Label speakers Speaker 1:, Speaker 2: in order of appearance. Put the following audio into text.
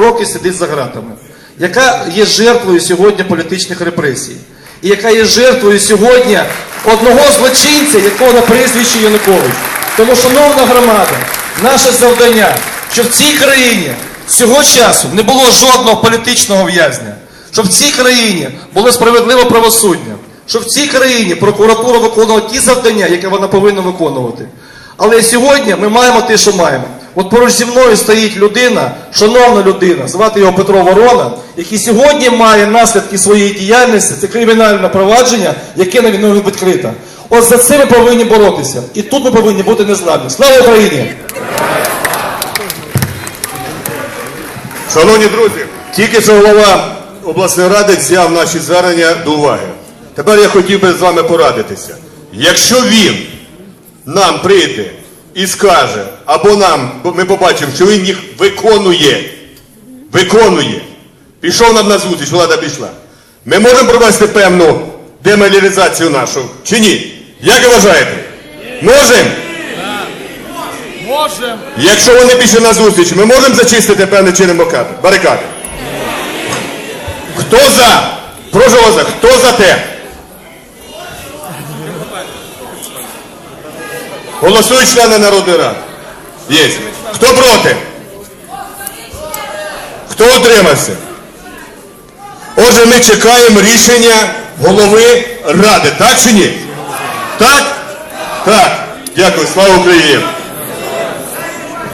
Speaker 1: роки сидить за ґратами, яка є жертвою сьогодні політичних репресій, і яка є жертвою сьогодні одного злочинця, якого на прізвище Янукович. Тому, шановна громада, наше завдання, щоб в цій країні цього часу не було жодного політичного в'язня, щоб в цій країні було справедливе правосуддя, щоб в цій країні прокуратура виконувала ті завдання, які вона повинна виконувати. Але сьогодні ми маємо те, що маємо. От поруч зі мною стоїть людина, шановна людина, звати його Петро Ворона, який сьогодні має наслідки своєї діяльності, це кримінальне провадження, яке на війну відкрите. От за це ми повинні боротися. І тут ми повинні бути незламні. Слава Україні!
Speaker 2: Шановні друзі, тільки що голова обласної ради взяв наші звернення до уваги. Тепер я хотів би з вами порадитися. Якщо він нам прийде і скаже, або нам, бо ми побачимо, що він їх виконує, виконує, пішов нам на зустріч, влада пішла. Ми можемо провести певну демобілізацію нашу чи ні? Як ви вважаєте? Можемо?
Speaker 3: Можем.
Speaker 2: Якщо вони пішли на зустріч, ми можемо зачистити певний чином барикади? барикади? Хто за? Прошу вас, хто за те? Голосують члени Народної Ради. Є. Хто проти? Хто утримався? Отже, ми чекаємо рішення голови Ради. Так чи ні? Так? Так. Дякую. Слава Україні.